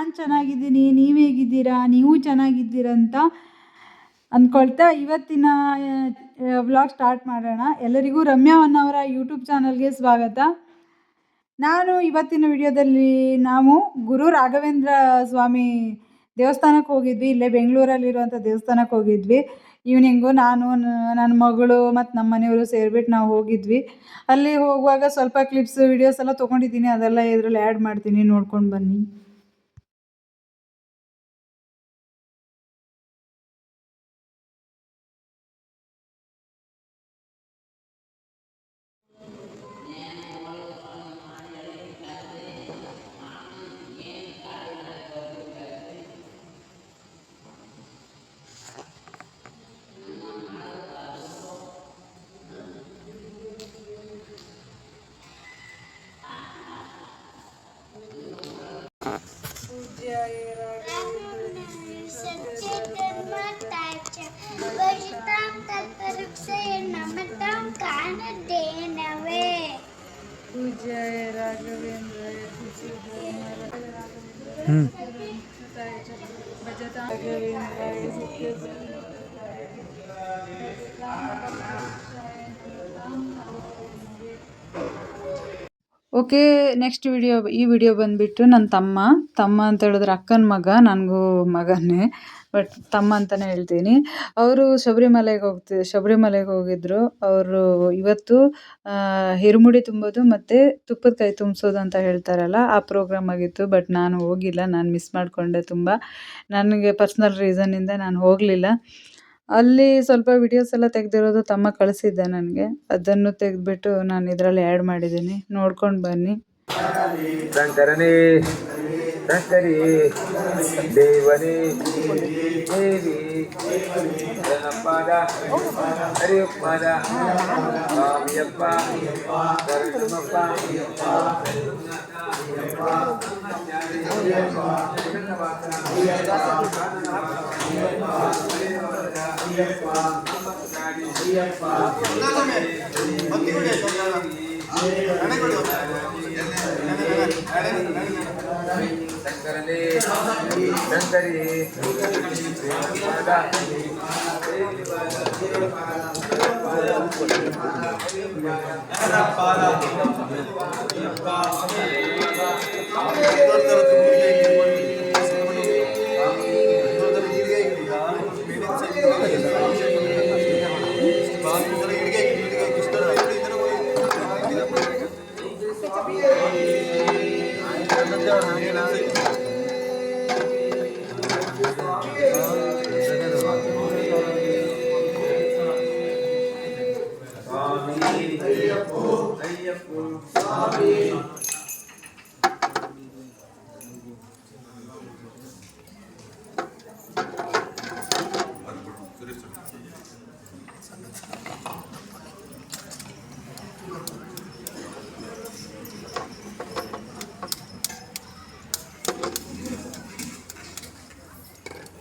ನಾನು ಚೆನ್ನಾಗಿದ್ದೀನಿ, ನೀವು ಹೇಗಿದ್ದೀರಾ, ನೀವು ಚೆನ್ನಾಗಿದ್ದೀರಂತ ಅಂದ್ಕೊಳ್ತಾ ಇವತ್ತಿನ ವ್ಲಾಗ್ ಸ್ಟಾರ್ಟ್ ಮಾಡೋಣ. ಎಲ್ಲರಿಗೂ ರಮ್ಯಾ ಅವರ ಯೂಟ್ಯೂಬ್ ಚಾನಲ್ಗೆ ಸ್ವಾಗತ. ನಾನು ಇವತ್ತಿನ ವಿಡಿಯೋದಲ್ಲಿ ನಾವು ಗುರು ರಾಘವೇಂದ್ರ ಸ್ವಾಮಿ ದೇವಸ್ಥಾನಕ್ಕೆ ಹೋಗಿದ್ವಿ. ಇಲ್ಲೇ ಬೆಂಗಳೂರಲ್ಲಿರುವಂಥ ದೇವಸ್ಥಾನಕ್ಕೆ ಹೋಗಿದ್ವಿ. ಈವ್ನಿಂಗು ನಾನು ನನ್ನ ಮಗಳು ಮತ್ತು ನಮ್ಮ ಮನೆಯವರು ಸೇರಿಬಿಟ್ಟು ನಾವು ಹೋಗಿದ್ವಿ. ಅಲ್ಲಿ ಹೋಗುವಾಗ ಸ್ವಲ್ಪ ಕ್ಲಿಪ್ಸ್ ವಿಡಿಯೋಸ್ ಎಲ್ಲ ತೊಗೊಂಡಿದ್ದೀನಿ. ಅದೆಲ್ಲ ಇದರಲ್ಲಿ ಆ್ಯಡ್ ಮಾಡ್ತೀನಿ. ನೋಡ್ಕೊಂಡು ಬನ್ನಿ. Hmm., hmm. Okay next video ಈ ವಿಡಿಯೋ ಬಂದುಬಿಟ್ಟು ನನ್ನ ತಮ್ಮ. ತಮ್ಮ ಅಂತ ಹೇಳಿದ್ರೆ ಅಕ್ಕನ ಮಗ, ನನಗೂ ಮಗನೇ. ಬಟ್ ತಮ್ಮ ಅಂತಲೇ ಹೇಳ್ತೀನಿ. ಅವರು ಶಬರಿಮಲೆಗೆ ಹೋಗ್ತಿ, ಶಬರಿಮಲೆಗೆ ಹೋಗಿದ್ರು. ಅವರು ಇವತ್ತು ಹಿರುಮುಡಿ ತುಂಬೋದು ಮತ್ತು ತುಪ್ಪದ ಕೈ ತುಂಬಿಸೋದು ಅಂತ ಹೇಳ್ತಾರಲ್ಲ, ಆ ಪ್ರೋಗ್ರಾಮ್ ಆಗಿತ್ತು. ಬಟ್ ನಾನು ಹೋಗಿಲ್ಲ. ನಾನು ಮಿಸ್ ಮಾಡಿಕೊಂಡೆ ತುಂಬ. ನನಗೆ ಪರ್ಸ್ನಲ್ ರೀಸನ್ನಿಂದ ನಾನು ಹೋಗಲಿಲ್ಲ. ಅಲ್ಲಿ ಸ್ವಲ್ಪ ವಿಡಿಯೋಸ್ ಎಲ್ಲ ತೆಗೆದಿರೋದು ತಮ್ಮ ಕಳಿಸಿದ್ದೆ ನನಗೆ. ಅದನ್ನು ತೆಗೆದ್ಬಿಟ್ಟು ನಾನು ಇದರಲ್ಲಿ ಆ್ಯಡ್ ಮಾಡಿದ್ದೀನಿ. ನೋಡ್ಕೊಂಡು ಬನ್ನಿ. ಶಂಕರನೇ ஐயப்பா ஐயப்பா சங்கரனே சங்கரே பாதா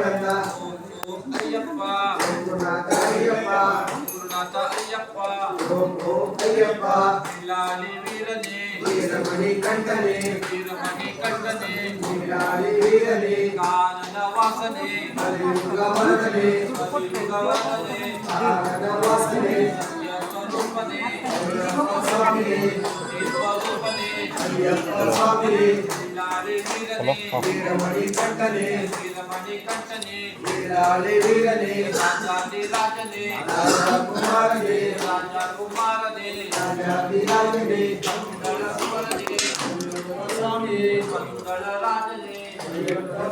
వెంకటరత్న ఓం అయ్యప్ప గురునాథ అయ్యప్ప గురునాథ అయ్యప్ప ఓం ఓం అయ్యప్ప ఇలాలి వీరనే వీరమణి కంఠనే వీరమణి కంఠనే ఇలాలి వీరనే కానన వాసనే కలియుగ వరదనే కలియుగ వరదనే కానన వాసనే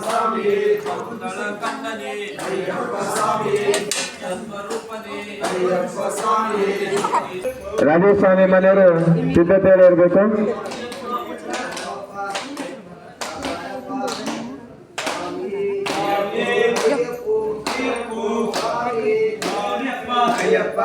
స్వామి కందని అయ్యప్ప స్వామి ರಾಜೇಶ್ ಸ್ವಾಮಿ ಮನೆಯವರು ಸಿದ್ಧತೆಯಲ್ಲಿ ಇರಬೇಕು ಅಯ್ಯಪ್ಪ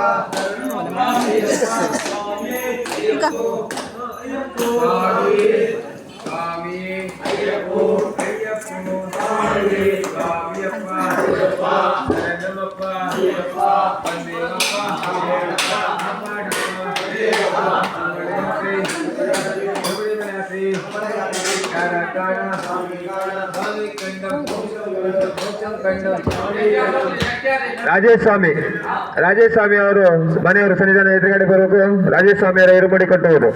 ರಾಜೇಶ್ ಸ್ವಾಮಿ ರಾಜೇಶ್ ಸ್ವಾಮಿ ಅವರು ಮನೆಯವರು ಸನ್ನಿಧಾನ ಎದುರುಗಡೆ ಬರಬೇಕು ರಾಜೇಶ್ ಸ್ವಾಮಿ ಅವರ ಇರುಮುಡಿ ಕಟ್ಟುವುದು.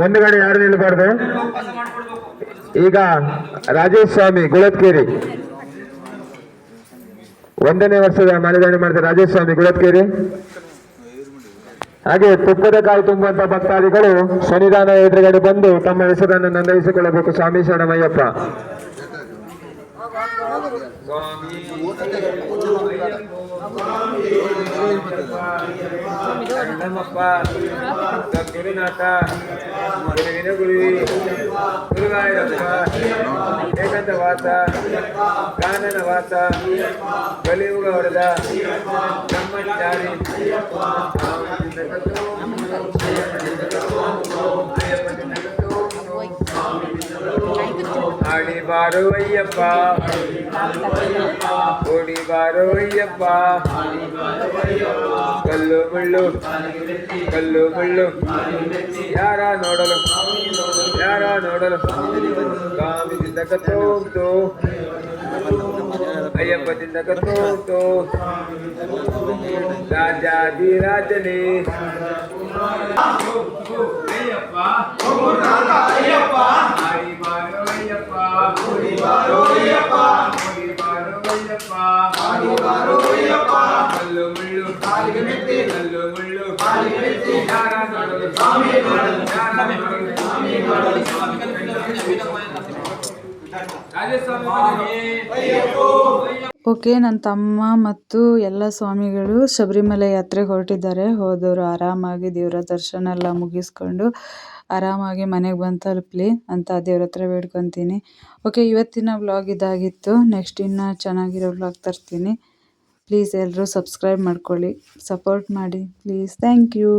ಮುಂದುಗಡೆ ಯಾರು ನಿಲ್ಬಾರ್ದು ಈಗ ರಾಜೇಶ್ ಸ್ವಾಮಿ ಗುಳತ್ಕೇರಿ. ಒಂದನೇ ವರ್ಷದ ಮಾಲಿದಾಣಿ ಮಾಡಿದ ರಾಜೇಶ್ ಸ್ವಾಮಿ ಗುಳತ್ಕೇರಿ. ಹಾಗೆ ತುಪ್ಪದ ಕಾಯಿ ತುಂಬುವಂತ ಭಕ್ತಾದಿಗಳು ಸನ್ನಿಧಾನ ಎದುರುಗಡೆ ಬಂದು ತಮ್ಮ ಹೆಸರನ್ನು ನೋಂದಾಯಿಸಿಕೊಳ್ಳಬೇಕು. ಸ್ವಾಮಿ ಶರಣಮಯ್ಯಪ್ಪ. ಗುರುಗಾಯಪ್ಪ ಏಕಂತ ವಾಸ ಕಾನನ ವಾಸ ಕಲಿಯುಗ ಹೊಡೆದ ಬ್ರಹ್ಮಚಾರಿ ಆಡಿ ಬಾರೋ ಅಯ್ಯಪ್ಪ ಓಡಿ ಬಾರೋ ಅಯ್ಯಪ್ಪ ಕಲ್ಲು ಮುಳ್ಳು ಕಲ್ಲು ಮುಳ್ಳು ಯಾರ ನೋಡಲು ಯಾರ ನೋಡಲು ಸ್ವಾಮಿದಿಂದ ಕತ್ತೋಗ್ತು ಅಯ್ಯಪ್ಪದಿಂದ ಕತ್ತೋಗ್ತು ರಾಜಾಧಿರಾಜನೇ ಅಯ್ಯಪ್ಪ ಅಯ್ಯಪ್ಪ ಆಡಿ ಬಾರೋ ಅಯ್ಯಪ್ಪ ಓಡಿ ಬಾರೋ ಅಯ್ಯಪ್ಪ ಓಡಿ ಬಾರೋ ಅಯ್ಯಪ್ಪ ಆಡಿ ಬಾರೋ ಅಯ್ಯಪ್ಪ ಕಲ್ಲು ಮುಳ್ಳು ಕಾಲಿಗೆ ಮೆಟ್ಟಿ ಕಲ್ಲು ಮುಳ್ಳು ಕಾಲಿಗೆ ಮೆಟ್ಟಿ ಯಾರ ನೋಡಲು ಸ್ವಾಮಿ ನೋಡಲು ಯಾರ ನೋಡಲು ಸ್ವಾಮಿ ನೋಡಲು ಅಯ್ಯಪ್ಪೋ ಓಕೆ ನನ್ನ ತಮ್ಮ ಮತ್ತು ಎಲ್ಲ ಸ್ವಾಮಿಗಳು ಶಬರಿಮಲೆ ಯಾತ್ರೆಗೆ ಹೊರಟಿದ್ದಾರೆ. ಹೋದವರು ಆರಾಮಾಗಿ ದೇವರ ದರ್ಶನ ಎಲ್ಲ ಮುಗಿಸ್ಕೊಂಡು ಆರಾಮಾಗಿ ಮನೆಗೆ ಬಂದು ತಲುಪಲಿ ಅಂತ ದೇವ್ರ ಹತ್ರ ಬೇಡ್ಕೊತೀನಿ. ಓಕೆ, ಇವತ್ತಿನ ವ್ಲಾಗ್ ಇದಾಗಿತ್ತು. ನೆಕ್ಸ್ಟ್ ಇನ್ನು ಚೆನ್ನಾಗಿರೋ ವ್ಲಾಗ್ ತರ್ತೀನಿ. ಪ್ಲೀಸ್ ಎಲ್ಲರೂ ಸಬ್ಸ್ಕ್ರೈಬ್ ಮಾಡ್ಕೊಳ್ಳಿ. ಸಪೋರ್ಟ್ ಮಾಡಿ. Please thank you.